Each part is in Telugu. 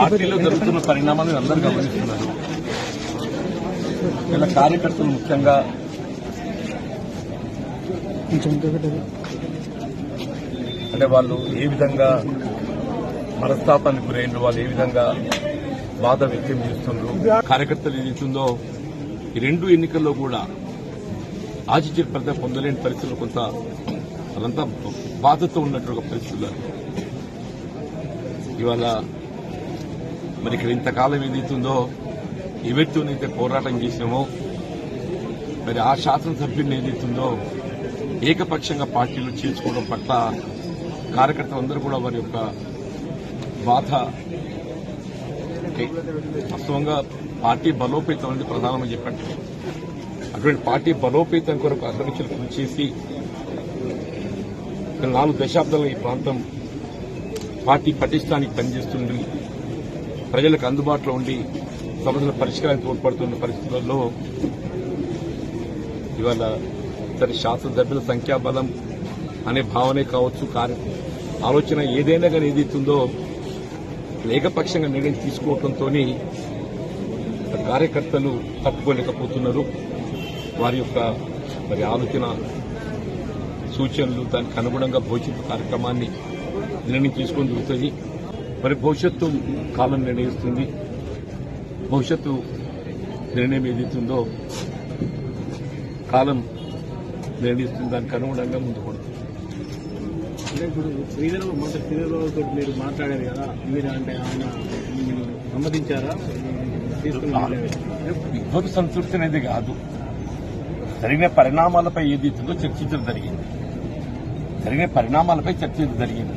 పార్టీలో జరుగుతున్న పరిణామాలను అందరూ గమనిస్తున్నారు. ఇలా కార్యకర్తలు ముఖ్యంగా అంటే వాళ్ళు ఏ విధంగా మనస్తాపానికి గురైండ్రు వాళ్ళు ఏ విధంగా బాధ వ్యక్తం చేస్తుండ్రు కార్యకర్తలు ఏదైతుందో ఈ రెండు ఎన్నికల్లో కూడా ఆచిత్య ఫలితం పొందలేని పరిస్థితులు కొంత వాళ్ళంతా బాధతో ఉన్నట్టు ఒక పరిస్థితులు. ఇవాళ మరి ఇక్కడ ఇంతకాలం ఏదైతుందో ఎవరితోనైతే పోరాటం చేసామో మరి ఆ శాసనసభ్యుని ఏదైతుందో ఏకపక్షంగా పార్టీలు చేర్చుకోవడం పట్ల కార్యకర్తలందరూ కూడా వారి యొక్క బాధ వాస్తవంగా పార్టీ బలోపేతం అనేది ప్రధానమని చెప్పండి. అటువంటి పార్టీ బలోపేతం కొరకు అగ్రమించిన కృషి చేసి నాలుగు దశాబ్దాలు ఈ ప్రాంతం పార్టీ పటిష్టానికి పనిచేస్తుంది ప్రజలకు అందుబాటులో ఉండి సమస్యల పరిష్కారానికి తోడ్పడుతున్న పరిస్థితుల్లో ఇవాళ సరే శాసనసభ్యుల సంఖ్యాబలం అనే భావనే కావచ్చు కార్య ఆలోచన ఏదైనా కానీ ఏదైతుందో ఏకపక్షంగా నిర్ణయం తీసుకోవడంతో కార్యకర్తలు తప్పుకోలేకపోతున్నారు వారి యొక్క మరి ఆలోచన సూచనలు దానికి అనుగుణంగా భోజన కార్యక్రమాన్ని నిర్ణయం తీసుకొని జరుగుతుంది మరి భవిష్యత్తు కాలం నిర్ణయిస్తుంది. భవిష్యత్తు నిర్ణయం ఏదైతుందో కాలం నిర్ణయిస్తుంది. దానికి అనుగుణంగా ముందు పడుతుంది ఇప్పుడు శ్రీధర్ మంత్రి శ్రీధర్ బాబుతో మీరు మాట్లాడారు కదా మీరు అంటే ఆయన సమ్మతించారా సంతృప్తి అనేది కాదు. జరిగిన పరిణామాలపై ఏదైతుందో చర్చించడం జరిగింది. జరిగిన పరిణామాలపై చర్చించడం జరిగింది.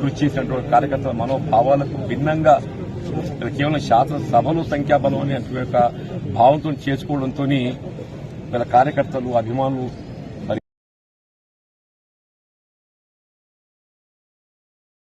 కృషి చేసినటువంటి కార్యకర్తల మనోభావాలకు భిన్నంగా ఇక్కడ కేవలం శాసనసభలు సంఖ్యాబలం అనే యొక్క భావంతో చేసుకోవడంతో వీళ్ళ కార్యకర్తలు అభిమానులు